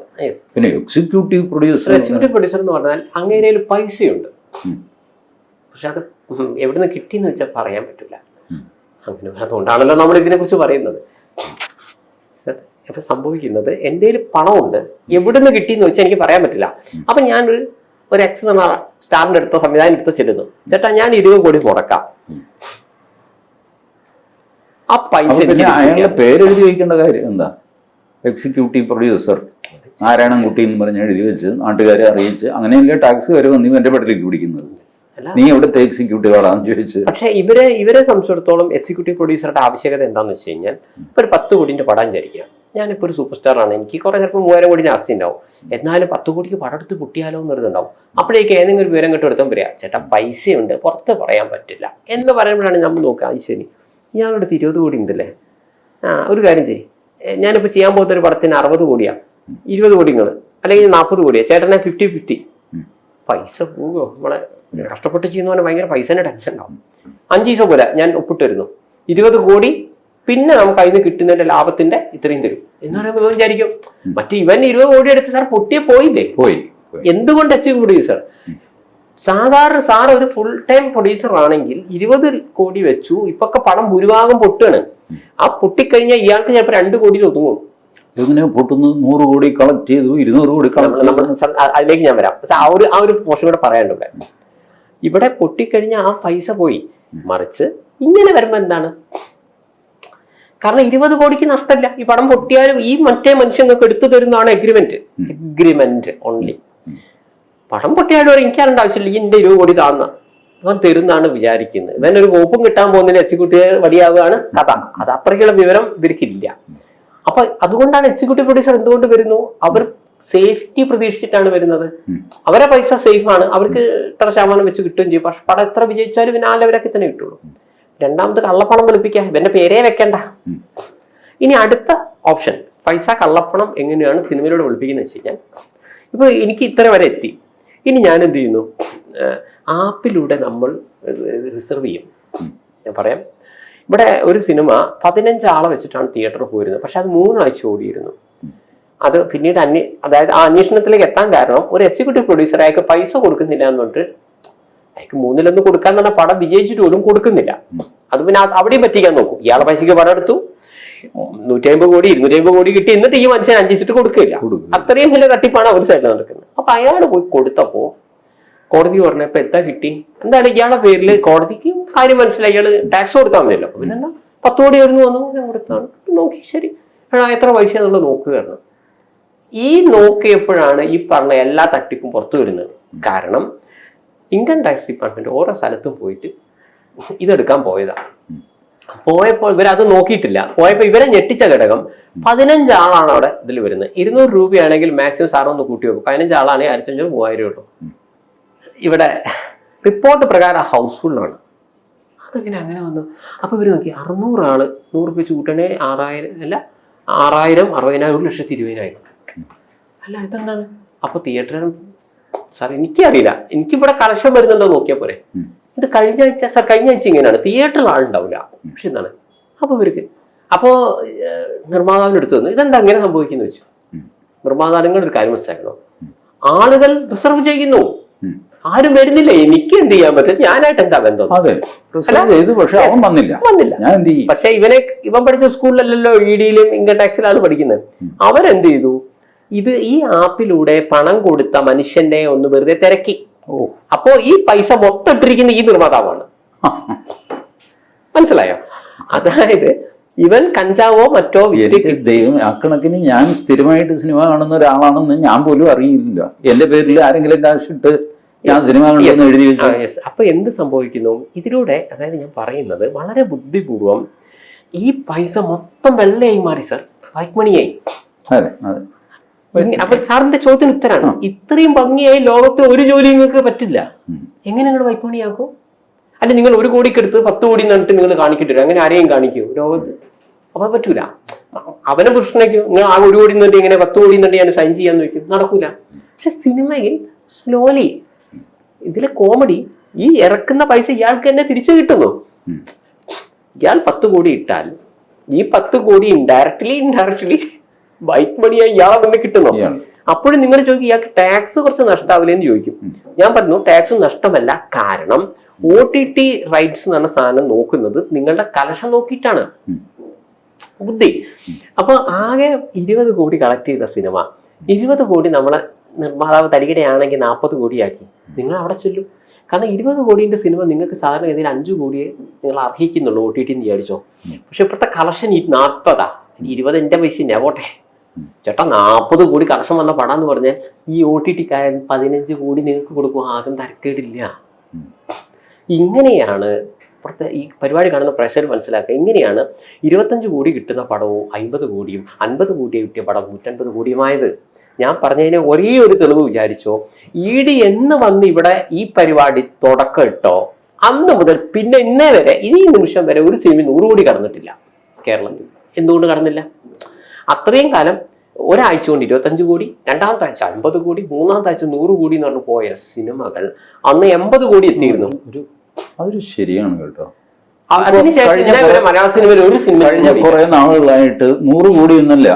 പിന്നെ എക്സിക്യൂട്ടീവ് പ്രൊഡ്യൂസർ എക്സിക്യൂട്ടീവ് പ്രൊഡ്യൂസർ എന്ന് പറഞ്ഞാൽ അങ്ങനെ പൈസയുണ്ട്. പക്ഷെ അത് എവിടുന്ന് കിട്ടിയെന്ന് വെച്ചാൽ പറയാൻ പറ്റില്ല. അങ്ങനെ അതുകൊണ്ടാണല്ലോ നമ്മൾ ഇതിനെ കുറിച്ച് പറയുന്നത് സംഭവിക്കുന്നത് എന്റെ കയ്യിൽ പണമുണ്ട്. എവിടുന്ന് കിട്ടിയെന്ന് വെച്ചാൽ എനിക്ക് പറയാൻ പറ്റില്ല. അപ്പൊ ഞാനൊരു ഒരു എക്സ് എന്ന സ്റ്റാറിന്റെ അടുത്തോ സംവിധാനം എടുത്തോ ചെല്ലുന്നു. ചേട്ടാ ഞാൻ ഇരുപത് കോടി മുടക്കാം. ആ പൈസ പിന്നെ അയാളുടെ പേരെഴുതി വയ്ക്കേണ്ട കാര്യം എന്താ? എക്സിക്യൂട്ടീവ് പ്രൊഡ്യൂസർ നാരായണൻകുട്ടി എന്ന് പറഞ്ഞ് എഴുതി വെച്ച് നാട്ടുകാരെ അറിയിച്ച് അങ്ങനെയല്ലേ ടാക്സ് വരെ നീ എന്റെ പടലേക്ക് പിടിക്കുന്നത്? നീ എവിടുത്തെ എക്സിക്യൂട്ടീവ് ആളാന്ന് ചോദിച്ചു. പക്ഷേ ഇവരെ ഇവരെ സംബന്ധിച്ചിടത്തോളം എക്സിക്യൂട്ടീവ് പ്രൊഡ്യൂസറുടെ ആവശ്യകത എന്താന്ന് വെച്ച് കഴിഞ്ഞാൽ ഇപ്പൊ ഒരു പത്ത് കോടിന്റെ പടം വിചാരിക്കുക ഞാനിപ്പോൾ ഒരു സൂപ്പർ സ്റ്റാറാണ് എനിക്ക് കുറെ ചിലപ്പോൾ മൂവായിരം കോടിന്റെ ആസ്തി ഉണ്ടാവും. എന്നാലും പത്ത് കോടിക്ക് പടം എടുത്ത് പൊട്ടിയാലോ എന്നൊരിതുണ്ടാവും അപ്പോഴേക്ക് ഏതെങ്കിലും ഒരു വിവരം കിട്ടും എടുത്താൽ പറയാം. ചേട്ടാ പൈസയുണ്ട് പുറത്ത് പറയാൻ പറ്റില്ല എന്ന് പറയുമ്പോഴാണ് നമ്മൾ നോക്കുക അത് ശരി ഇയാളുടെ അടുത്ത് ഇരുപത് കോടി ഉണ്ടല്ലേ? ആ ഒരു കാര്യം ചെയ്യ്. ഞാനിപ്പോൾ ചെയ്യാൻ പോകുന്ന ഒരു പടത്തിന് അറുപത് കോടിയാ. ഇരുപത് കോടി നിങ്ങൾ അല്ലെങ്കിൽ നാൽപ്പത് കോടിയാ. ചേട്ടനെ ഫിഫ്റ്റി ഫിഫ്റ്റി പൈസ പോകുമോ നമ്മളെ കഷ്ടപ്പെട്ട് ചെയ്യുന്നവന് ഭയങ്കര പൈസേന്റെ ടെൻഷൻ ഉണ്ടാവും അഞ്ച് ദിവസം പോലെ ഞാൻ ഒപ്പിട്ട് വരുന്നു ഇരുപത് കോടി പിന്നെ നമുക്ക് അതിന് കിട്ടുന്നതിന്റെ ലാഭത്തിന്റെ ഇത്രയും തരും. എന്ന് പറയുമ്പോൾ വിചാരിക്കും മറ്റേ ഇവൻ ഇരുപത് കോടി എടുത്ത് സാർ പൊട്ടിയെ പോയില്ലേ? പോയി. എന്തുകൊണ്ട് അച്ചീവ് പ്രൊഡ്യൂസർ സാധാരണ സാർ ഒരു ഫുൾ ടൈം പ്രൊഡ്യൂസർ ആണെങ്കിൽ ഇരുപത് കോടി വെച്ചു ഇപ്പൊക്കെ പണം ഭൂരിഭാഗം പൊട്ടുകയാണ് ആ പൊട്ടിക്കഴിഞ്ഞാൽ ഇയാൾക്ക് ചിലപ്പോൾ രണ്ട് കോടി ഒതുങ്ങും. പൊട്ടുന്നത്? നൂറ് കോടി കളക്ട് ചെയ്തു ഇരുന്നൂറ് കോടി കളക്ട് അതിലേക്ക് ഞാൻ വരാം. പക്ഷെ ആ ഒരു ആ ഒരു പോർഷൻ കൂടെ പറയാനുണ്ട് ഇവിടെ. ഇവിടെ പൊട്ടിക്കഴിഞ്ഞാൽ ആ പൈസ പോയി. മറിച്ച് ഇങ്ങനെ വരുമ്പോ എന്താണ്? കാരണം ഇരുപത് കോടിക്ക് നഷ്ടമില്ല. ഈ പണം പൊട്ടിയാലും ഈ മറ്റേ മനുഷ്യങ്ങൾക്ക് എടുത്തു തരുന്നതാണ് എഗ്രിമെന്റ് എഗ്രിമെന്റ് ഓൺലി പടം പൊട്ടിയാലും ഒരു എനിക്ക് അറിയേണ്ട ആവശ്യമില്ല ഈ എന്റെ ഇരുപത് കോടി താന്ന. അവൻ തരുന്നാണ് വിചാരിക്കുന്നത്. ഇവൻ ഒരു കോപ്പും കിട്ടാൻ പോകുന്നതിന് എക്സിക്യൂട്ടീവ് വടിയാവുകയാണ് കഥ. അത് അത്രയ്ക്കുള്ള വിവരം ഇവർക്കില്ല. അപ്പൊ അതുകൊണ്ടാണ് എക്സിക്യൂട്ടീവ് പ്രൊഡ്യൂസർ എന്തുകൊണ്ട് വരുന്നു? അവർ സേഫ്റ്റി പ്രതീക്ഷിച്ചിട്ടാണ് വരുന്നത്. അവരെ പൈസ സേഫ് ആണ്. അവർക്ക് ഇത്ര ശതമാനം വെച്ച് കിട്ടുകയും ചെയ്യും. പക്ഷെ പടം എത്ര വിജയിച്ചാലും പിന്നെ ആലവരൊക്കെ തന്നെ കിട്ടുള്ളൂ. രണ്ടാമത് കള്ളപ്പണം വെളുപ്പിക്കാം ഇവന്റെ പേരേ വെക്കണ്ട. ഇനി അടുത്ത ഓപ്ഷൻ പൈസ കള്ളപ്പണം എങ്ങനെയാണ് സിനിമയിലൂടെ വെളുപ്പിക്കുന്നത് വെച്ച് കഴിഞ്ഞാൽ? ഇപ്പൊ എനിക്ക് ഇത്ര വരെ എത്തി. ഇനി ഞാൻ എന്ത് ചെയ്യുന്നു? ആപ്പിലൂടെ നമ്മൾ റിസർവ് ചെയ്യും. ഞാൻ പറയാം. ഇവിടെ ഒരു സിനിമ പതിനഞ്ച് ആളെ വെച്ചിട്ടാണ് തിയേറ്ററിൽ പോയിരുന്നത്. പക്ഷെ അത് മൂന്നാഴ്ച ഓടിയിരുന്നു. അത് പിന്നീട് അന്വേ അതായത് ആ അന്വേഷണത്തിലേക്ക് എത്താൻ കാരണം ഒരു എക്സിക്യൂട്ടീവ് പ്രൊഡ്യൂസർ അയാൾക്ക് പൈസ കൊടുക്കുന്നില്ല എന്ന് പറഞ്ഞിട്ട് അയാൾക്ക് മൂന്നിലൊന്ന് കൊടുക്കാൻ തന്നെ പടം വിജയിച്ചിട്ട് പോലും കൊടുക്കുന്നില്ല. അത് പിന്നെ അവിടെയും പറ്റിക്കാൻ നോക്കും. ഇയാളെ പൈസയ്ക്ക് പടം എടുത്തു. നൂറ്റി അമ്പത് കോടി ഇരുന്നൂറ്റി അമ്പത് കോടി കിട്ടി എന്നിട്ട് ഈ മനുഷ്യൻ അഞ്ചിച്ചിട്ട് കൊടുക്കില്ല. അത്രയും വലിയ തട്ടിപ്പാണ് അവർ സൈഡിൽ നടക്കുന്നത്. അപ്പൊ അയാൾ പോയി കൊടുത്തപ്പോ കോടതി പറഞ്ഞപ്പോ എന്താ കിട്ടി? എന്താണ് ഇയാളുടെ പേരിൽ കോടതിക്ക് കാര്യം മനസ്സിലായി. ഇയാൾ ടാക്സ് കൊടുത്താൽ മതിയല്ലോ. പിന്നെന്താ? പത്ത് കോടി വരുന്നു വന്നു. ഞാൻ കൊടുത്താണ് നോക്കി. ശരി. എത്ര പൈസ എന്നുള്ളത് നോക്കുകയാണ്? ഈ നോക്കിയപ്പോഴാണ് ഈ പറഞ്ഞ എല്ലാ തട്ടിപ്പും പുറത്തു വരുന്നത്. കാരണം ഇൻകം ടാക്സ് ഡിപ്പാർട്ട്മെന്റ് ഓരോ സ്ഥലത്തും പോയിട്ട് ഇതെടുക്കാൻ പോയതാ. പോയപ്പോൾ ഇവരത് നോക്കിയിട്ടില്ല. പോയപ്പോൾ ഇവരെ ഞെട്ടിച്ച ഘടകം പതിനഞ്ച് ആളാണ് അവിടെ ഇതിൽ വരുന്നത്. ഇരുന്നൂറ് രൂപയാണെങ്കിൽ മാക്സിമം സാർ ഒന്ന് കൂട്ടി വെക്കും. പതിനഞ്ച് ആളാണെങ്കിൽ ആയിരത്തഞ്ഞൂറ് മൂവായിരം ഉള്ളൂ ഇവിടെ റിപ്പോർട്ട് പ്രകാരം ഹൗസ്ഫുൾ ആണ്. അതെങ്ങനെ അങ്ങനെ വന്നു? അപ്പോൾ ഇവർ നോക്കി അറുന്നൂറ് ആൾ നൂറ് രൂപ ചൂട്ടണേ ആറായിരം അല്ല ആറായിരം അറുപതിനായിരം ഒരു ലക്ഷത്തി ഇരുപതിനായിരം. അല്ല ഇതെന്താണ്? അപ്പോൾ തിയേറ്ററിന് സാർ എനിക്കറിയില്ല. എനിക്കിവിടെ കളക്ഷൻ വരുന്നുണ്ടോ നോക്കിയാൽ പോരെ. ഇത് കഴിഞ്ഞ ആഴ്ച സാർ കഴിഞ്ഞ ആഴ്ച ഇങ്ങനെയാണ്. തിയേറ്ററിൽ ആളുണ്ടാവില്ല. പക്ഷെ എന്താണ്? അപ്പോൾ ഇവർക്ക് അപ്പോൾ നിർമ്മാതാവിന്റെ അടുത്ത് വന്നു ഇതെന്താ അങ്ങനെ സംഭവിക്കുന്നു വെച്ചു. ഉം. ഒരു കാര്യം മനസ്സിലാക്കണം. ആളുകൾ റിസർവ് ചെയ്യുന്നു. ആരും വരുന്നില്ല. എനിക്ക് എന്ത് ചെയ്യാൻ പറ്റും? ഞാനായിട്ട് എന്താ ബന്ധം? പക്ഷെ അവൻ വന്നില്ല. വന്നില്ല. ഞാൻ എന്ത് ചെയ്യും? പക്ഷെ ഇവനെ ഇവൻ പഠിച്ച സ്കൂളിലല്ലല്ലോ ഇ ഡിയിലും ഇൻകം ടാക്സിലാണ് പഠിക്കുന്നത്. അവരെന്ത് ചെയ്തു? ഇത് ഈ ആപ്പിലൂടെ പണം കൊടുത്ത മനുഷ്യന്റെ ഒന്ന് വെറുതെ തിരക്കി. അപ്പോ ഈ പൈസ മൊത്തം ഇട്ടിരിക്കുന്ന ഈ നിർമ്മാതാവാണ്. മനസ്സിലായോ? അതായത് ഇവൻ കഞ്ചാവോ മറ്റോ ദൈവം ആ ദൈവം അക്കണക്കിന് ഞാൻ സ്ഥിരമായിട്ട് സിനിമ കാണുന്ന ഒരാളാണെന്ന് ഞാൻ പോലും അറിയില്ല. എന്റെ പേരിൽ ആരെങ്കിലും കാശിട്ട് ഞാൻ സിനിമ എഴുതി അപ്പൊ എന്ത് സംഭവിക്കുന്നു? ഇതിലൂടെ അതായത് ഞാൻ പറയുന്നത് വളരെ ബുദ്ധിപൂർവം ഈ പൈസ മൊത്തം വെള്ളയായി മാറി സർ ലൈക്ക് മണിയായി അതെ അതെ. അപ്പൊ സാറിന്റെ ചോദ്യത്തിന് ഉത്തരാണ്. ഇത്രയും ഭംഗിയായി ലോകത്തെ ഒരു ജോലി നിങ്ങൾക്ക് പറ്റില്ല. എങ്ങനെ നിങ്ങൾ വൈപ്പണിയാക്കും അല്ലെ നിങ്ങൾ ഒരു കോടിക്ക് എടുത്ത് പത്ത് കോടി എന്നിട്ട് നിങ്ങൾ കാണിക്കിട്ടില്ല അങ്ങനെ ആരെയും കാണിക്കൂ. ലോകത്ത് അപ്പൊ പറ്റൂല. അവനെ പ്രശ്നയ്ക്കോ നിങ്ങൾ ആ ഒരു കോടി നിന്നിട്ട് ഇങ്ങനെ പത്ത് കോടി നിന്നിട്ട് ഞാൻ സൈൻ ചെയ്യാന്ന് വെക്കും നടക്കൂല. പക്ഷെ സിനിമയിൽ സ്ലോലി ഇതിലെ കോമഡി ഈ ഇറക്കുന്ന പൈസ ഇയാൾക്ക് തന്നെ തിരിച്ചു കിട്ടുന്നു. ഇയാൾ പത്ത് കോടി ഇട്ടാൽ ഈ പത്ത് കോടി ഇൻഡയറക്ട്ലി ഇൻഡയറക്ട്ലി വൈറ്റ് മണിയായി ഇയാളെ തന്നെ കിട്ടുന്നു. അപ്പോഴും നിങ്ങൾ ചോദിക്കും ഇയാൾക്ക് ടാക്സ് കുറച്ച് നഷ്ടാവില്ലേ എന്ന് ചോദിക്കും ഞാൻ പറഞ്ഞു ടാക്സ് നഷ്ടമല്ല. കാരണം ഒ ടി ടി റൈറ്റ്സ് എന്ന് പറഞ്ഞ സാധനം നോക്കുന്നത് നിങ്ങളുടെ കലശം നോക്കിയിട്ടാണ്. ബുദ്ധി. അപ്പൊ ആകെ ഇരുപത് കോടി കളക്ട് ചെയ്ത സിനിമ. ഇരുപത് കോടി നമ്മളെ നിർമ്മാതാവ് തരികിടയാണെങ്കിൽ നാൽപ്പത് കോടിയാക്കി. നിങ്ങൾ അവിടെ ചൊല്ലും. കാരണം ഇരുപത് കോടിന്റെ സിനിമ നിങ്ങൾക്ക് സാധാരണ ഗതിയിൽ അഞ്ചു കോടിയെ നിങ്ങൾ അർഹിക്കുന്നുള്ളൂ ഒ ടി ടി എന്ന് വിചാരിച്ചോ. പക്ഷെ ഇപ്പോഴത്തെ കളക്ഷൻ ഈ നാൽപ്പതാ ഇരുപത് എന്റെ പൈസ ഞാൻ പോട്ടെ ചേട്ടാ നാൽപ്പത് കോടി കളക്ഷൻ വന്ന പടം എന്ന് പറഞ്ഞാൽ ഈ ഒ ടി ടിക്കാരൻ പതിനഞ്ച് കോടി നിങ്ങൾക്ക് കൊടുക്കും ആരും തരക്കേടില്ല. ഇങ്ങനെയാണ് ഇപ്പുറത്തെ ഈ പരിപാടി കാണുന്ന പ്രഷർ മനസ്സിലാക്കുക. ഇങ്ങനെയാണ് ഇരുപത്തഞ്ച് കോടി കിട്ടുന്ന പടവും അമ്പത് കോടിയും അൻപത് കോടി കിട്ടിയ പടം നൂറ്റൻപത് കോടിയുമായത്. ഞാൻ പറഞ്ഞതിന് ഒരേ ഒരു തെളിവ് വിചാരിച്ചോ ഇ ഡി എന്ന് വന്ന് ഇവിടെ ഈ പരിപാടി തുടക്കം ഇട്ടോ അന്ന് മുതൽ പിന്നെ ഇന്നേ വരെ ഇനി നിമിഷം വരെ ഒരു സിനിമ നൂറ് കോടി കടന്നിട്ടില്ല കേരളത്തിൽ. എന്തുകൊണ്ട് കടന്നില്ല? അത്രയും കാലം ഒരാഴ്ച കൊണ്ട് ഇരുപത്തഞ്ച് കോടി രണ്ടാമത്തെ ആഴ്ച അൻപത് കോടി മൂന്നാമത്തെ ആഴ്ച നൂറ് കോടി എന്ന് പറഞ്ഞു പോയ സിനിമകൾ അന്ന് എൺപത് കോടി എത്തിയിരുന്നു. ഒരു അതൊരു ശരിയാണ് കേട്ടോ. അതിനുശേഷം മലയാള സിനിമയിൽ ഒരു സിനിമ കഴിഞ്ഞ കുറെ നാളുകളായിട്ട് നൂറ് കോടി ഒന്നല്ല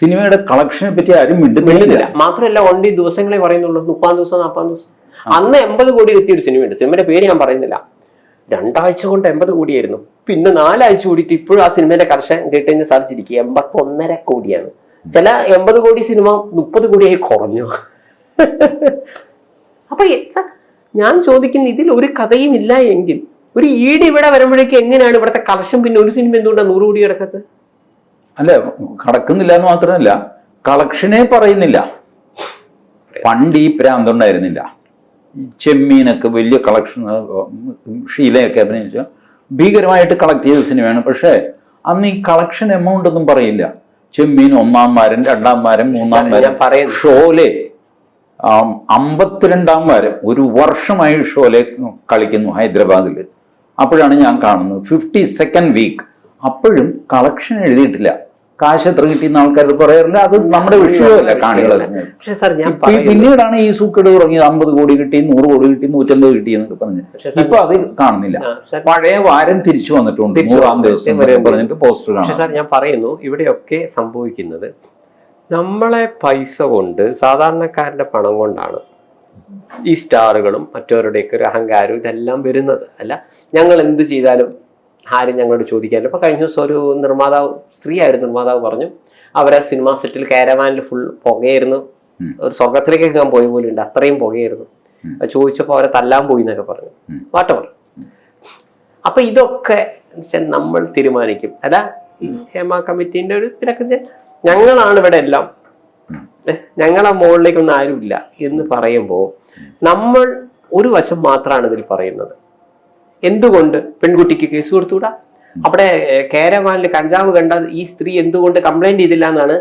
സിനിമയുടെ കളക്ഷനെ പറ്റി ആരും മിണ്ടുന്നില്ല. മാത്രമല്ല ഓൺലി ദിവസങ്ങളെ പറയുന്നുള്ളൂ മുപ്പാം ദിവസം നാൽപ്പതാം ദിവസം. അന്ന് എൺപത് കോടി എത്തിയ ഒരു സിനിമയുണ്ട്. സിനിമയുടെ പേര് ഞാൻ പറയുന്നില്ല. രണ്ടാഴ്ച കൊണ്ട് എൺപത് കോടിയായിരുന്നു. പിന്നെ നാലാഴ്ച കൂടിയിട്ട് ഇപ്പോഴും ആ സിനിമയുടെ കർഷൻ കേട്ടുകഴിഞ്ഞ് സാധിച്ചിരിക്കുക എൺപത്തൊന്നര കോടിയാണ്. ചില എൺപത് കോടി സിനിമ മുപ്പത് കോടിയായി കുറഞ്ഞു. അപ്പൊ ഞാൻ ചോദിക്കുന്ന ഇതിൽ ഒരു കഥയും ഇല്ല എങ്കിൽ ഒരു ഈട് ഇവിടെ വരുമ്പോഴേക്കും എങ്ങനെയാണ് ഇവിടുത്തെ കളക്ഷൻ പിന്നെ ഒരു സിനിമ എന്തുകൊണ്ടാണ് നൂറ് കോടി കിടക്കത്ത്? അല്ല കടക്കുന്നില്ല എന്ന് മാത്രമല്ല കളക്ഷനെ പറയുന്നില്ല. പണ്ട് ഈ പ്രാന്തുണ്ടായിരുന്നില്ല ചെമ്മീനൊക്കെ വലിയ കളക്ഷൻ ഷീലയൊക്കെ അഭിനയിച്ച ഭീകരമായിട്ട് കളക്ട് ചെയ്ത സിനിമയാണ്. പക്ഷേ അന്ന് ഈ കളക്ഷൻ എമൗണ്ട് ഒന്നും പറയില്ല. ചെമ്മീൻ ഒന്നാം വാരം രണ്ടാം വാരം മൂന്നാം വാരം. ഷോലെ അമ്പത്തിരണ്ടാം വാരം ഒരു വർഷമായി ഷോലെ കളിക്കുന്നു ഹൈദരാബാദിൽ അപ്പോഴാണ് ഞാൻ കാണുന്നത്. ഫിഫ്റ്റി സെക്കൻഡ് വീക്ക് അപ്പോഴും കളക്ഷൻ എഴുതിയിട്ടില്ല. കാശ് എത്ര കിട്ടിയെന്ന് ആൾക്കാർ പറയാറില്ല. അത് നമ്മുടെ വിഷയമല്ല കാണികളെ. പിന്നീടാണ് ഈ സൂക്കേട് തുടങ്ങിയത് അമ്പത് കോടി കിട്ടി നൂറ് കോടി കിട്ടി നൂറ്റമ്പത് കിട്ടി എന്നൊക്കെ പറഞ്ഞു ഇപ്പൊ അത് കാണുന്നില്ല. പഴയ വാരം തിരിച്ചു വന്നിട്ടുണ്ട് നൂറാം ദിവസം വരെ പറഞ്ഞിട്ട് പോസ്റ്റർ കാണാം. സാർ ഞാൻ പറയുന്നു ഇവിടെയൊക്കെ സംഭവിക്കുന്നത് നമ്മളെ പൈസ കൊണ്ട് സാധാരണക്കാരന്റെ പണം കൊണ്ടാണ് ഈ സ്റ്റാറുകളും മറ്റവരുടെയൊക്കെ ഒരു അഹങ്കാരവും ഇതെല്ലാം വരുന്നത്. അല്ല ഞങ്ങൾ എന്ത് ചെയ്താലും ആരും ഞങ്ങളോട് ചോദിക്കാറില്ല. അപ്പോൾ കഴിഞ്ഞ ദിവസം ഒരു നിർമ്മാതാവ് സ്ത്രീ ആയിരുന്നു നിർമ്മാതാവ് പറഞ്ഞു അവരെ സിനിമാ സെറ്റിൽ കാരവാനിൽ ഫുൾ പുകയായിരുന്നു. ഒരു സ്വർഗത്തിലേക്ക് ഞാൻ പോയ പോലെ ഉണ്ട് അത്രയും പുകയായിരുന്നു. ചോദിച്ചപ്പോൾ അവരെ തല്ലാൻ പോയി എന്നൊക്കെ പറഞ്ഞു. വാട്ടവർ അപ്പൊ ഇതൊക്കെ നമ്മൾ തീരുമാനിക്കും. അല്ല ഹേമ കമ്മിറ്റീന്റെ ഒരു തിരക്ക് ഞങ്ങളാണ് ഇവിടെ എല്ലാം. ഞങ്ങളെ മുകളിലേക്കൊന്നും ആരുമില്ല എന്ന് പറയുമ്പോൾ നമ്മൾ ഒരു വശം മാത്രമാണ് ഇതിൽ പറയുന്നത്. എന്തുകൊണ്ട് പെൺകുട്ടിക്ക് കേസ് കൊടുത്തുകൂടാ അവിടെ കേരമാലിന് കഞ്ചാവ് കണ്ട ഈ സ്ത്രീ എന്തുകൊണ്ട് കംപ്ലൈന്റ് ചെയ്തില്ല എന്നാണ്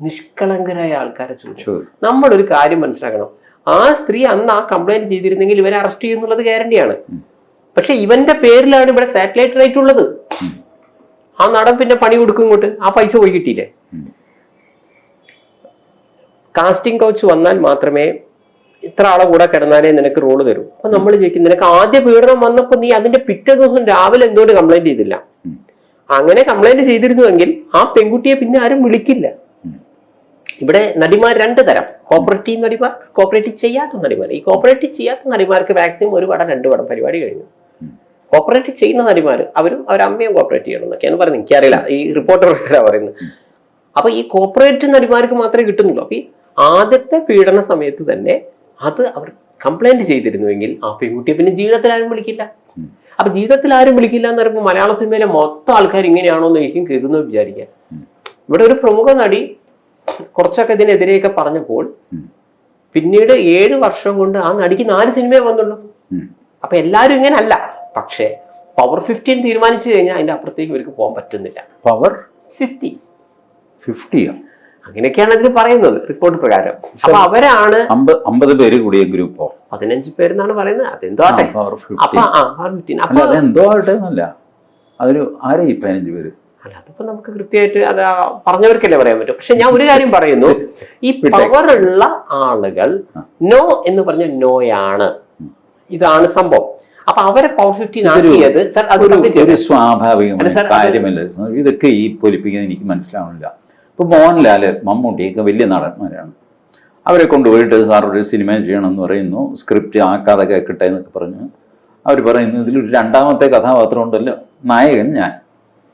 നിഷ്കളങ്കരായ ആൾക്കാരെ ചോദിച്ചു നമ്മളൊരു കാര്യം മനസ്സിലാക്കണം. ആ സ്ത്രീ അന്ന് ആ കംപ്ലൈന്റ് ചെയ്തിരുന്നെങ്കിൽ ഇവരെ അറസ്റ്റ് ചെയ്യുന്നുള്ളത് ഗ്യാരണ്ടിയാണ് പക്ഷെ ഇവന്റെ പേരിലാണ് ഇവിടെ സാറ്റലൈറ്റ് റൈറ്റ് ഉള്ളത്. ആ നടൻ പിന്നെ പണി കൊടുക്കും ഇങ്ങോട്ട്. ആ പൈസ പോയി കിട്ടിയില്ലേ? കാസ്റ്റിംഗ് കൗച്ച് വന്നാൽ മാത്രമേ ഇത്ര ആളെ കൂടെ കിടന്നാലേ നിനക്ക് റോൾ തരൂ. അപ്പൊ നമ്മൾ ചോദിക്കും നിനക്ക് ആദ്യ പീഡനം വന്നപ്പോ നീ അതിന്റെ പിറ്റേ ദിവസം രാവിലെ എന്തുകൊണ്ട് കംപ്ലൈന്റ് ചെയ്തില്ല? അങ്ങനെ കംപ്ലൈന്റ് ചെയ്തിരുന്നുവെങ്കിൽ ആ പെൺകുട്ടിയെ പിന്നെ ആരും വിളിക്കില്ല. ഇവിടെ നടിമാർ രണ്ട് തരം. കോപ്പറേറ്റീവ് നടിമാർ കോപ്പറേറ്റീവ് ചെയ്യാത്ത നടിമാർ. ഈ കോപ്പറേറ്റീവ് ചെയ്യാത്ത നടിമാർക്ക് മാക്സിമം ഒരു പടം രണ്ട് പടം പരിപാടി കഴിഞ്ഞു. കോപ്പറേറ്റീവ് കോപ്പറേറ്റ് ചെയ്യുന്ന നടിമാർ അവരും അവരമ്മയും കോപ്പറേറ്റ് ചെയ്യണം എന്നൊക്കെയാണ് പറയുന്നത്. എനിക്കറിയില്ല. ഈ റിപ്പോർട്ടർ പറയുന്നത്. അപ്പൊ ഈ കോപ്പറേറ്റ് നടിമാർക്ക് മാത്രമേ കിട്ടുന്നുള്ളൂ. അപ്പൊ ഈ ആദ്യത്തെ പീഡന സമയത്ത് തന്നെ അത് അവർ കംപ്ലൈന്റ് ചെയ്തിരുന്നുവെങ്കിൽ ആ പെൺകുട്ടിയെ പിന്നെ ജീവിതത്തിൽ ആരും വിളിക്കില്ല. അപ്പൊ ജീവിതത്തിൽ ആരും വിളിക്കില്ല എന്ന് പറയുമ്പോൾ മലയാള സിനിമയിലെ മൊത്തം ആൾക്കാർ ഇങ്ങനെയാണോ എന്ന് എനിക്കും കേൾക്കുന്നു വിചാരിക്കാൻ ഇവിടെ ഒരു പ്രമുഖ നടി കുറച്ചൊക്കെ ഇതിനെതിരെയൊക്കെ പറഞ്ഞപ്പോൾ. പിന്നീട് ഏഴ് വർഷം കൊണ്ട് ആ നടിക്ക് നാല് സിനിമയെ വന്നുള്ളൂ. അപ്പൊ എല്ലാവരും ഇങ്ങനെ അല്ല പക്ഷേ പവർ ഫിഫ്റ്റീൻ തീരുമാനിച്ചു കഴിഞ്ഞാൽ അതിന്റെ അപ്പുറത്തേക്ക് ഇവർക്ക് പോകാൻ പറ്റുന്നില്ല പവർ ഫിഫ്റ്റി ഫിഫ്റ്റിയോ അങ്ങനെയൊക്കെയാണ് ഇതിൽ പറയുന്നത് റിപ്പോർട്ട് പ്രകാരം. അപ്പൊ അവരാണ് അമ്പത് പേര് കൂടിയ ഗ്രൂപ്പോ പതിനഞ്ച് പേരെന്നാണ് പറയുന്നത്. അതെന്തോ ആട്ടെ? അപ്പൊ ഫിഫ്റ്റി അതെന്തോ ആവട്ടെ എന്നല്ല. അതൊരു ആരാ ഈ പതിനഞ്ച് പേര്? അല്ല അതിപ്പോ നമുക്ക് കൃത്യമായിട്ട് അത് പറഞ്ഞവർക്കല്ലേ പറയാൻ പറ്റും. പക്ഷെ ഞാൻ ഒരു കാര്യം പറയുന്നു. ഈ പവർ ഉള്ള ആളുകൾ നോ എന്ന് പറഞ്ഞ നോയാണ്. ഇതാണ് സംഭവം. അപ്പൊ അവരെ പവർ ഫിഫ്റ്റീൻ ആക്കിയത് സർ അതൊരു സ്വാഭാവികമായ കാര്യമല്ല. ഇതൊക്കെ ഈ പൊലിപ്പിക്കുന്നത് എനിക്ക് മനസ്സിലാവുന്നില്ല ഇപ്പൊ മോഹൻലാൽ മമ്മൂട്ടിയൊക്കെ വലിയ നടന്മാരാണ്. അവരെ കൊണ്ടുപോയിട്ട് സാർ ഒരു സിനിമ ചെയ്യണം എന്ന് പറയുന്നു സ്ക്രിപ്റ്റ് ആ കഥ കേൾക്കട്ടെ എന്നൊക്കെ പറഞ്ഞു അവർ പറയുന്നു ഇതിലൊരു രണ്ടാമത്തെ കഥാപാത്രം ഉണ്ടല്ലോ നായകൻ ഞാൻ.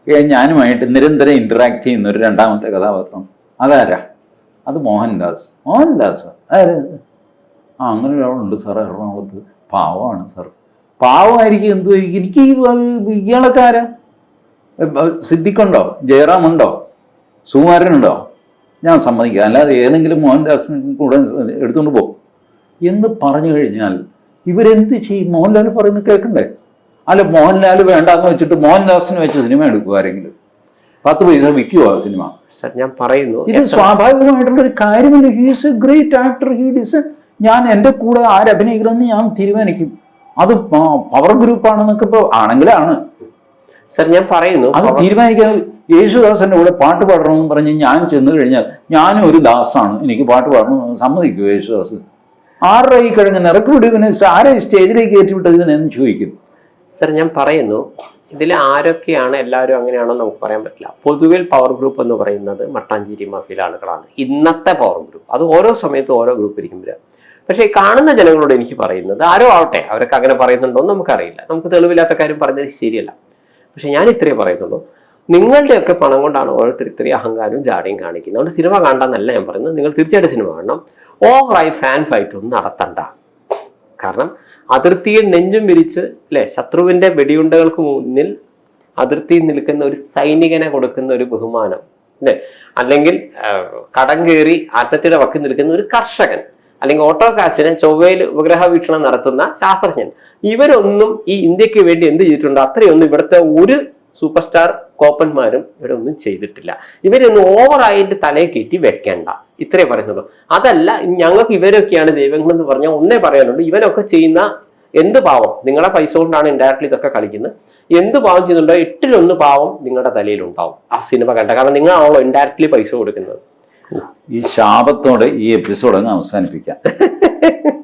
ഞാനുമായിട്ട് നിരന്തരം ഇന്ററാക്ട് ചെയ്യുന്ന ഒരു രണ്ടാമത്തെ കഥാപാത്രം. അതാരാ? അത് മോഹൻദാസ്. മോഹൻദാസ്? ആര്? ആ അങ്ങനെ ഒരാളുണ്ട് സാർ എറണാകുളത്ത്. പാവമാണ് സാർ. പാവമായിരിക്കും എന്തുമായിരിക്കും എനിക്ക് ഇയാളൊക്കെ ആരാ? സിദ്ധിക്കുണ്ടോ ജയറാം ഉണ്ടോ സുകുമാരനുണ്ടോ? ഞാൻ സമ്മതിക്കാം. അല്ലാതെ ഏതെങ്കിലും മോഹൻദാസിനെ കൂടെ എടുത്തുകൊണ്ട് പോകും എന്ന് പറഞ്ഞു കഴിഞ്ഞാൽ ഇവരെന്ത് ചെയ്യും? മോഹൻലാൽ പറയുന്നത് കേൾക്കണ്ടേ? അല്ല മോഹൻലാൽ വേണ്ടാന്ന് വെച്ചിട്ട് മോഹൻദാസിന് വെച്ച് സിനിമ എടുക്കുക ആരെങ്കിലും? പത്ത് പൈസ വിൽക്കുക ആ സിനിമ? സർ ഞാൻ പറയുന്നു ഇത് സ്വാഭാവികമായിട്ടുള്ള ഒരു കാര്യമല്ല he's a great actor he ഡിസ് ഞാൻ എന്റെ കൂടെ ആരഭിനയിക്കണമെന്ന് ഞാൻ തീരുമാനിക്കും. അത് പവർ ഗ്രൂപ്പ് ആണെന്നൊക്കെ ഇപ്പോൾ ആണെങ്കിലാണ്. സർ ഞാൻ പറയുന്നു അത് തീരുമാനിക്കാൻ യേശുദാസന്റെ കൂടെ പാട്ട് പാടണമെന്ന് പറഞ്ഞ് ഞാൻ ചെന്ന് കഴിഞ്ഞാൽ ഞാനും ഒരു ദാസാണ്. എനിക്ക് പാട്ട് പാടണം സമ്മതിക്കും യേശുദാസ്. ആരുടെ ഈ കിഴങ്ങ് നിറക്കുപിടി പിന്നെ ആരെ സ്റ്റേജിലേക്ക് കയറ്റിവിട്ടത് ഇതിനെന്ന് ചോദിക്കും. സർ ഞാൻ പറയുന്നു ഇതിൽ ആരൊക്കെയാണ് എല്ലാവരും അങ്ങനെയാണോ നമുക്ക് പറയാൻ പറ്റില്ല. പൊതുവിൽ പവർ ഗ്രൂപ്പ് എന്ന് പറയുന്നത് മട്ടാഞ്ചേരി മഫിയിലെ ആളുകളാണ്. ഇന്നത്തെ പവർ ഗ്രൂപ്പ് അത് ഓരോ സമയത്തും ഓരോ ഗ്രൂപ്പ് ഇരിക്കുമ്പോൾ പക്ഷേ കാണുന്ന ജനങ്ങളോട് എനിക്ക് പറയുന്നത് ആരോ ആവട്ടെ അവരൊക്കെ അങ്ങനെ പറയുന്നുണ്ടോ എന്ന് നമുക്കറിയില്ല. നമുക്ക് തെളിവില്ലാത്ത കാര്യം പറഞ്ഞത് ശരിയല്ല. പക്ഷെ ഞാൻ ഇത്രയേ പറയുന്നുള്ളൂ. നിങ്ങളുടെയൊക്കെ പണം കൊണ്ടാണ് ഓരോരുത്തർ ഇത്രയും അഹങ്കാരവും ജാടയും കാണിക്കുന്നത്. അതുകൊണ്ട് സിനിമ കാണണ്ടെന്നല്ല ഞാൻ പറയുന്നത്. നിങ്ങൾ തീർച്ചയായിട്ടും സിനിമ കാണണം. ഓവറായി ഫാൻ ഫൈറ്റ് ഒന്നും നടത്തണ്ട. കാരണം അതിർത്തിയിൽ നെഞ്ചും വിരിച്ച് അല്ലെ? ശത്രുവിന്റെ വെടിയുണ്ടകൾക്ക് മുന്നിൽ അതിർത്തിയിൽ നിൽക്കുന്ന ഒരു സൈനികനെ കൊടുക്കുന്ന ഒരു ബഹുമാനം അല്ലെ? അല്ലെങ്കിൽ കടം കയറി ആത്മഹത്യയുടെ വക്കിൽ നിൽക്കുന്ന ഒരു കർഷകൻ അല്ലെങ്കിൽ ഓട്ടോ കാശിന് ചൊവ്വയിൽ ഉപഗ്രഹ വീക്ഷണം നടത്തുന്ന ശാസ്ത്രജ്ഞൻ. ഇവരൊന്നും ഈ ഇന്ത്യയ്ക്ക് വേണ്ടി എന്ത് ചെയ്തിട്ടുണ്ട്? അത്രയൊന്നും ഇവിടുത്തെ ഒരു സൂപ്പർ സ്റ്റാർ കോപ്പന്മാരും ഇവിടെ ഒന്നും ചെയ്തിട്ടില്ല. ഇവരൊന്നും ഓവറായിട്ട് തലയെ കയറ്റി വെക്കേണ്ട. ഇത്രേ പറയുന്നുള്ളൂ. അതല്ല ഞങ്ങൾക്ക് ഇവരൊക്കെയാണ് ദൈവങ്ങൾ എന്ന് പറഞ്ഞാൽ ഒന്നേ പറയാനുള്ളൂ. ഇവനൊക്കെ ചെയ്യുന്ന എന്ത് പാവം? നിങ്ങളെ പൈസ കൊണ്ടാണ് ഇൻഡയറക്ട്ലി ഇതൊക്കെ കളിക്കുന്നത്. എന്ത് പാവം ചെയ്യുന്നുണ്ടോ? എട്ടിലൊന്ന് പാവം നിങ്ങളുടെ തലയിൽ ഉണ്ടാവും ആ സിനിമ കണ്ട. കാരണം നിങ്ങളാണല്ലോ ഇൻഡയറക്ട്ലി പൈസ കൊടുക്കുന്നത്. ഈ ശാപത്തോടെ ഈ എപ്പിസോഡ് അങ്ങ് അവസാനിപ്പിക്കാം.